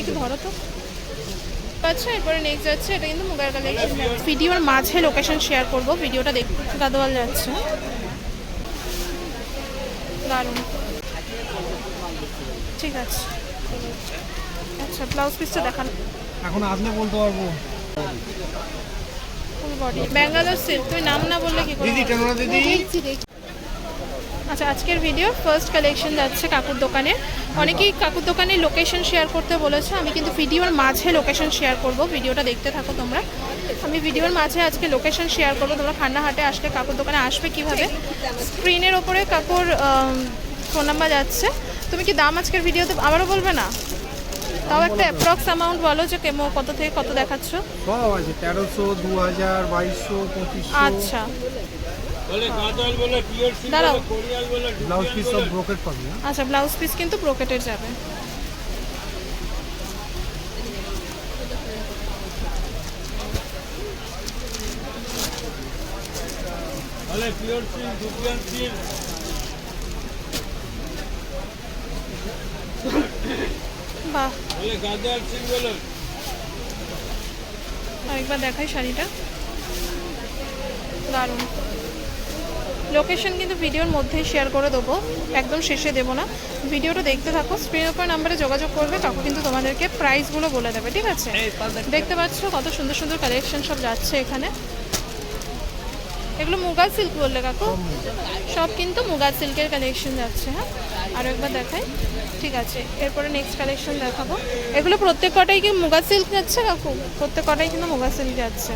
একটু ধরো তো। আচ্ছা এরপরে নেক্সট যাচ্ছে এটা কিন্তু মুগার কালেকশন ভিডিওর মাঝে লোকেশন শেয়ার করব ভিডিওটা দেখ গাদোয়াল যাচ্ছে। দারুণ। ঠিক আছে। আচ্ছা ব্লাউজ পিসটা দেখান। এখন আসলে বলতে পারব। ফুল বডি ব্যাঙ্গালোর সিল্ক তুমি নাম না বললে কি করে দিদি? কেন দিদি? আচ্ছা আজকের ভিডিও ফার্স্ট কালেকশন যাচ্ছে কাকুর দোকানে। অনেকেই কাকুর দোকানে লোকেশন শেয়ার করতে বলেছে আমি কিন্তু ভিডিওর মাঝে লোকেশন শেয়ার করব। ভিডিওটা দেখতে থাকো তোমরা। আমি ভিডিওর মাঝে আজকে লোকেশন শেয়ার করব। তোমরা খান্নাহাটে আসলে কাকুর দোকানে আসবে কীভাবে? স্ক্রিনের ওপরে কাকুর ফোন নাম্বার যাচ্ছে। তুমি কি দাম আজকের ভিডিওতে আবারও বলবে না? তাও একটা অ্যাপ্রক্স অ্যামাউন্ট বলো যে কেমো কত থেকে কত দেখাচ্ছ? সব আছে তেরোশো দু হাজার বাইশশো আচ্ছা। দাঁড়াও। ব্লাউজ পিস সব ব্রোকেট পাবি? আচ্ছা ব্লাউজ পিস কিন্তু ব্রোকেটের যাবে। বলে পিওর বাহ। বলে। আরেকবার দেখাই শাড়িটা। দারুণ। লোকেশন কিন্তু ভিডিওর মধ্যেই শেয়ার করে দেবো। একদম শেষে দেবো না। ভিডিওটা দেখতে থাকো স্ক্রিনের উপর নাম্বারে যোগাযোগ করবে তখন কিন্তু তোমাদেরকে প্রাইসগুলো বলে দেবে ঠিক আছে? দেখতে পাচ্ছ কত সুন্দর সুন্দর কালেকশন সব যাচ্ছে এখানে। এগুলো মুগা সিল্ক বললে কাকু? সব কিন্তু মুগা সিল্কের কালেকশন যাচ্ছে হ্যাঁ? আরও একবার দেখাই। ঠিক আছে এরপরে নেক্সট কালেকশন দেখাবো। এগুলো প্রত্যেক কটাই কি মুগা সিল্ক যাচ্ছে কাকু? প্রত্যেক কটাই কিন্তু মুগা সিল্ক যাচ্ছে।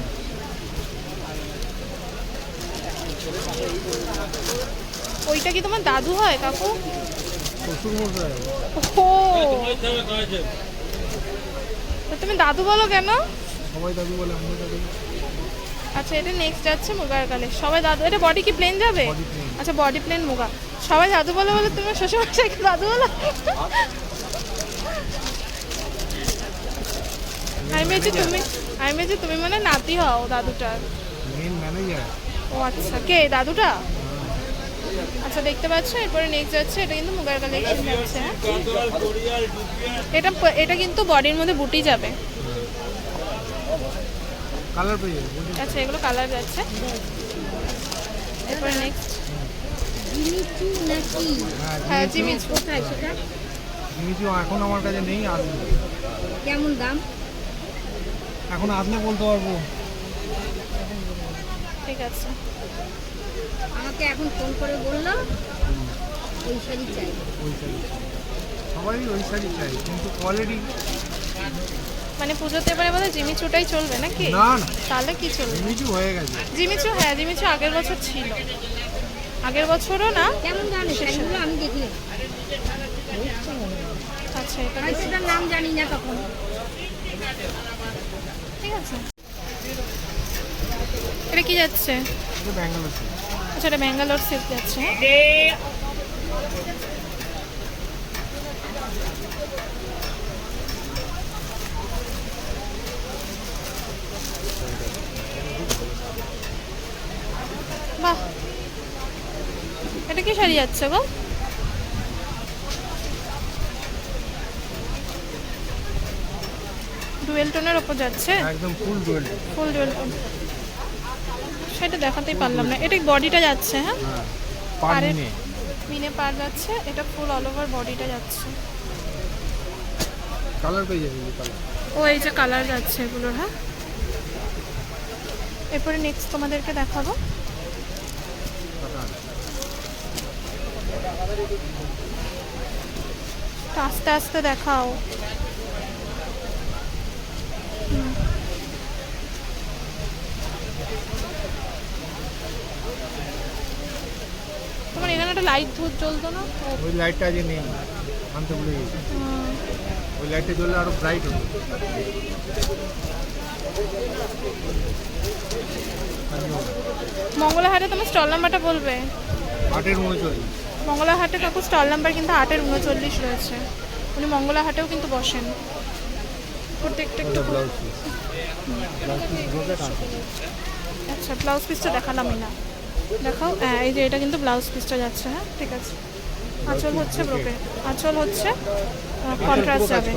ওইটা কি তোমার দাদু হয় কাকু? ও তুমি দাদু বলো কেন? সবাই দাদু বলে আমি দাদু আচ্ছা এটা নেক্সট যাচ্ছে মুগার কালে। সবাই দাদু এটা বডি কি প্লেন যাবে? আচ্ছা বডি প্লেন মুগা। সবাই দাদু বলে বলে তুমি শ্বশুরমশাইকে দাদু বলো। আমি যে তুমি আমি যে তুমি মানে নাতি হও দাদুটার। মেন ম্যানেজার ও আচ্ছা। কে দাদুটা? আচ্ছা দেখতে পাচ্ছ এরপরে নেক্সট যাচ্ছে এটা কিন্তু মুগার কালেকশন যাচ্ছে হ্যাঁ? এটা এটা কিন্তু বডির মধ্যে বুটি যাবে। কালার পেয়ে আচ্ছা এগুলো কালার যাচ্ছে। এরপরে নেক্সট জিমিচু। নাকি হ্যাঁ জিমিচু। কোথায় সেটা? জিমিচু এখন আমার কাছে নেই আসবে। কেমন দাম? এখন আসলে বলতে পারব। ঠিক আছে। আমাকে এখন ফোন করে বলল ওই শাড়ি চাই। ওই শাড়ি সবাই ওই শাড়ি চাই কিন্তু কোয়ালিটি মানে পুজোতে এবারে বোধ জিমিচুটাই চলবে নাকি? না না। তাহলে কি চলবে? জিমিচু হয়ে গেছে। জিমিচু হ্যাঁ জিমিচু আগের বছর ছিল। আগের বছরও না? কেমন দামে শাড়িগুলো আমি দেখলে আচ্ছা এটা সেটার নাম জানি না তখন। ঠিক আছে। এটা কি যাচ্ছে। আচ্ছা এটা ব্যাঙ্গালোর সিল্ক যাচ্ছে? বাহ। এটা কি শাড়ি যাচ্ছে গো? ডুয়েল টোনের ওপর যাচ্ছে? একদম full dual full dual tone. সেটা দেখাতেই পারলাম না। এটা বডিটা যাচ্ছে হ্যাঁ? হ্যাঁ আরে- মিনে পার যাচ্ছে এটা ফুল অল ওভার বডিটা যাচ্ছে। কালার পেয়ে যাবে কালার ও এই যে কালার যাচ্ছে এগুলোর হ্যাঁ? এরপরে নেক্সট তোমাদেরকে দেখাবো। আস্তে আস্তে দেখাও হুম। তোমার এখানে একটা লাইট জ্বলতো না? ওই লাইটটা আজ নেই। আনতে ভুলে গেছি। ওই লাইটটা জ্বললে আরও ব্রাইট হতো মঙ্গলাহাটে তোমার স্টল নাম্বারটা বলবে? আটের উনচল্লিশ। মঙ্গলাহাটে কাকু স্টল নাম্বার কিন্তু আটের উনচল্লিশ রয়েছে। উনি মঙ্গলাহাটেও কিন্তু বসেন। প্রত্যেকটা একটু আচ্ছা ব্লাউজ পিসটা দেখালামই না। দেখাও। হ্যাঁ এই যে এটা কিন্তু ব্লাউজ পিসটা যাচ্ছে হ্যাঁ ঠিক আছে। আঁচল হচ্ছে ব্রোকে আঁচল হচ্ছে কন্ট্রাস্ট যাবে।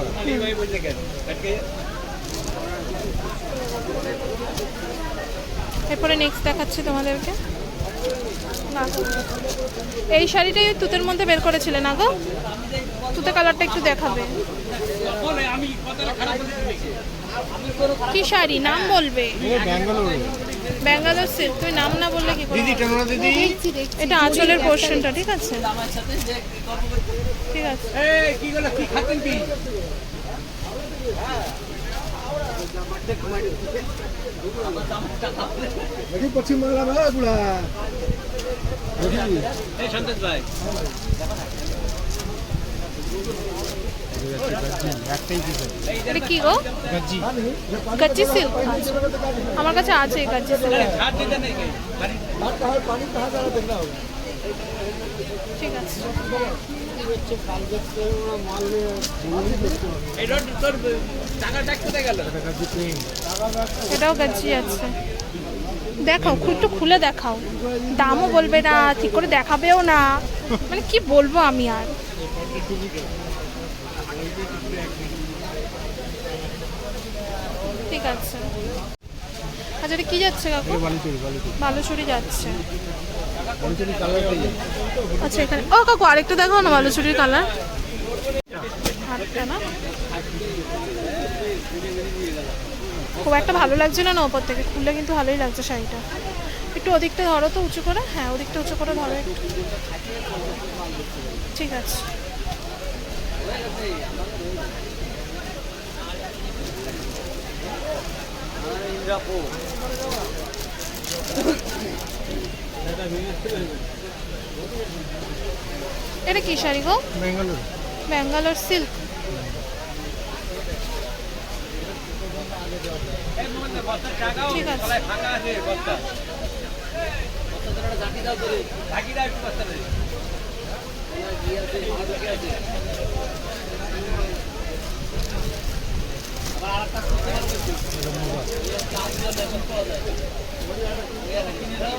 এরপরে নেক্সট দেখাচ্ছি তোমাদেরকে। না। এই শাড়িটাই তুতের মধ্যে বের করেছিলে না গো? তুতে কালারটা একটু দেখাবে। কি শাড়ি? নাম বলবে। ব্যাঙ্গালোরে সিল্ক তুমি নাম না বললে কি করে দিদি? কেমন দিদি। এটা আঁচলের পোর্শনটা ঠিক আছে? ঠিক আছে। দেখি পশ্চিম বাংলা না এগুলা একটাই পিস আমার কাছে আছে ঠিক আছে। এটাও গাচ্চি আছে। দেখাও একটু খুলে দেখাও। দামও বলবে না, ঠিক করে দেখাবেও না। মানে কি বলব আমি আর? ঠিক আছে। আচ্ছা এটা কি যাচ্ছে কাকু? বালিচুরি যাচ্ছে। আচ্ছা এখানে ও কাকু আরেকটা দেখাও না বালুচুরির কালার খুব একটা ভালো লাগছিল না ওপর থেকে। খুললে কিন্তু ভালোই লাগছে শাড়িটা। একটু ওদিকটা ধরো তো উঁচু করে। হ্যাঁ ওদিকটা উঁচু করে ধরো একটু। ঠিক আছে। এটা কি শাড়ি গো? ব্যাঙ্গালোর ব্যাঙ্গালোর সিল্ক। ঠিক আছে।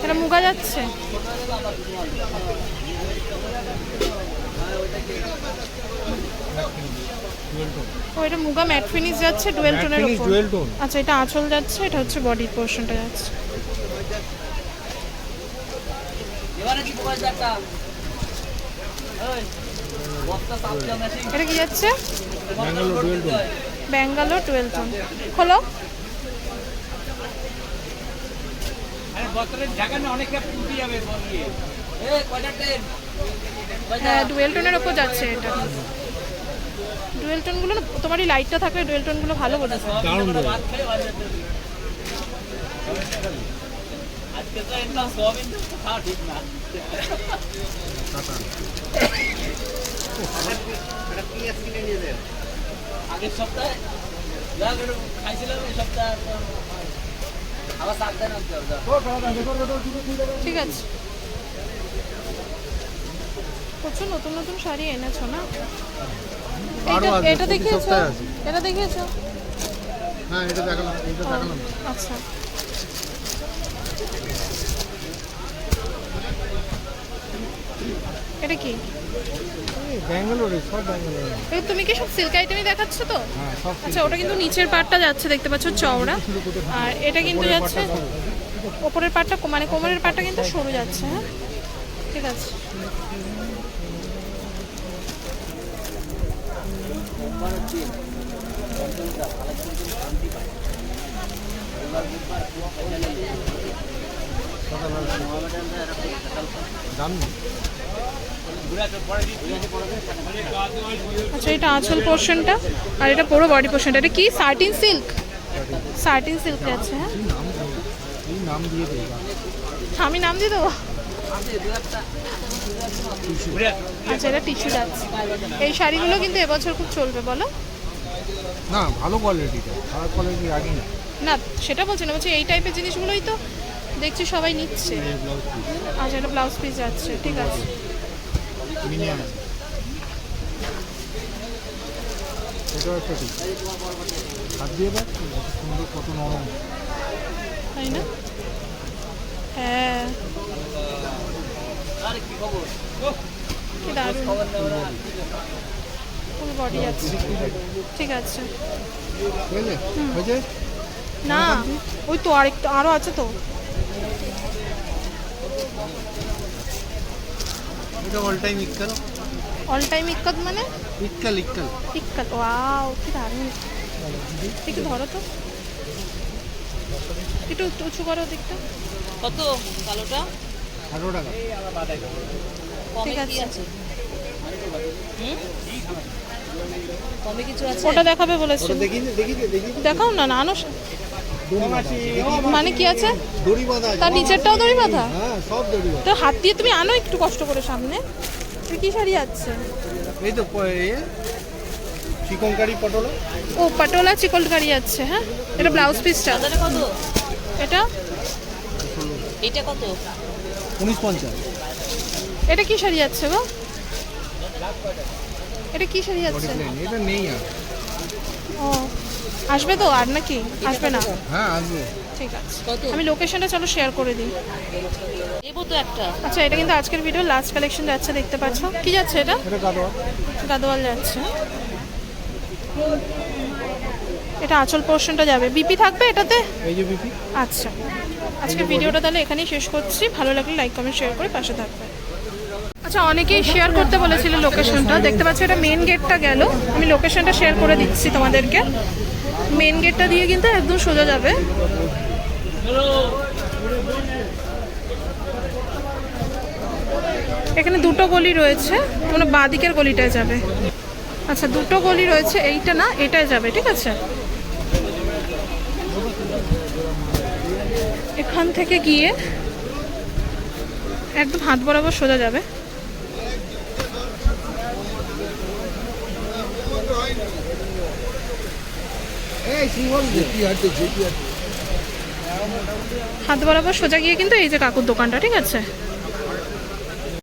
এটা মুগা যাচ্ছে। ও এটা মুগা ম্যাট ফিনিশ যাচ্ছে ডুয়েল টোনের উপর আচ্ছা এটা আঁচল যাচ্ছে এটা হচ্ছে বডির পোর্শনটা যাচ্ছে। এটা কি যাচ্ছে? Bangalore dual tone. Bangalore twelve tone. খোলো। হ্যাঁ ডুয়েল টোনের ওপর যাচ্ছে এটা। ডুয়েল টোনগুলো না তোমারই লাইটটা থাকলে ডুয়েল টোনগুলো ভালো বোঝা যায় দারুণ দেবে আগের সপ্তাহে? যা করে খাইছিলাম এই সপ্তাহে তো। ঠিক আছে। প্রচুর নতুন নতুন শাড়ি এনেছো না? এটা দেখিয়েছো। এটা দেখিয়েছো? হ্যাঁ এটা দেখালাম এটা দেখালাম। আচ্ছা। এটা কি? ব্যাঙ্গালোরে সব ব্যাঙ্গালোরে। এই তুমি কি সব সিল্ক আইটেমই দেখাচ্ছ তো? হ্যাঁ আচ্ছা ওটা কিন্তু নিচের পাটটা যাচ্ছে দেখতে পাচ্ছ চওড়া। আর এটা কিন্তু যাচ্ছে ওপরের পাটটা মানে কোমরের পাটটা কিন্তু সরু যাচ্ছে হ্যাঁ? ঠিক আছে। আচ্ছা এটা আঁচল পোর্শনটা আর এটা পুরো বডি পোর্শনটা। এটা কি? Sardine silk? সার্টিন সিল্ক আছে হ্যাঁ? নাম দিয়ে দেবে আমি নাম দিয়ে দেবো। আচ্ছা এটা টিস্যু যাচ্ছে। এই শাড়িগুলো কিন্তু এবছর খুব চলবে বলো। না ভালো কোয়ালিটিটা খারাপ কোয়ালিটি রাখি না না সেটা বলছি না বলছি এই টাইপের জিনিসগুলোই তো দেখছি সবাই নিচ্ছে। আচ্ছা এটা ব্লাউজ পিস যাচ্ছে ঠিক আছে। একটা তাই না? হ্যাঁ। আর আর? ফুল বডি আছে। ঠিক আছে। না ওই তো আরেকটা আরও আছে তো। এটা অল টাইম ইক্কাল? অল টাইম ইক্কত মানে? ইক্কাল ইক্কাল। ইক্কত ওয়াও কি দারুণ। একটু ধরো তো। একটু উঁচু করো দিকটা কত কালোটা? আঠারো টাকা। কমে ঠিক আছে। কমে কিছু আছে? ওটা দেখাবে বলেছে দেখি দেখি দেখি দেখাও না না আনো মানে কি আছে? তার নিচেরটাও দড়ি বাঁধা হ্যাঁ দড়ি বাঁধা তো হাত দিয়ে তুমি আনো একটু কষ্ট করে সামনে। তুই কি শাড়ি আছে? এই তো চিকনকারি পটলা। ও পাটোলা চিকলকারি আছে হ্যাঁ? এটা ব্লাউজ পিসটা। কত? এটা? এইটা কত? উনিশ পঞ্চাশ। এটা কি শাড়ি আছে গো? এটা কি শাড়ি আছে? এটা নেই আর। ও আসবে তো আর নাকি? আসবে না? হ্যাঁ আসবে। ঠিক আছে। আমি লোকেশনটা চলো শেয়ার করে দিই। নেব তো একটা। আচ্ছা এটা কিন্তু আজকের ভিডিও লাস্ট কালেকশন যাচ্ছে দেখতে পাচ্ছ? কি যাচ্ছে এটা? এটা গাদোয়া গাদোয়াল যাচ্ছে। এটা আঁচল পোর্শনটা যাবে। বিপি থাকবে এটাতে? এই যে বিপি আচ্ছা। আজকে ভিডিওটা তাহলে এখানেই শেষ করছি। ভালো লাগলে লাইক কমেন্ট শেয়ার করে পাশে থাকবে। আচ্ছা অনেকেই শেয়ার করতে বলেছিল লোকেশনটা দেখতে পাচ্ছ এটা মেন গেটটা গেল। আমি লোকেশনটা শেয়ার করে দিচ্ছি তোমাদেরকে। মেন গেটটা দিয়ে কিন্তু একদম সোজা যাবে। এখানে দুটো গলি রয়েছে তোমরা বাঁ দিকের গলিটায় যাবে। আচ্ছা দুটো গলি রয়েছে, এইটা না, এটায় যাবে, ঠিক আছে? এখান থেকে গিয়ে একদম হাত বরাবর সোজা যাবে এই সিঙ্গল যেটি আছে যেটি আছে হাত বরাবর সোজা গিয়ে কিন্তু এই যে কাকুর দোকানটা ঠিক আছে?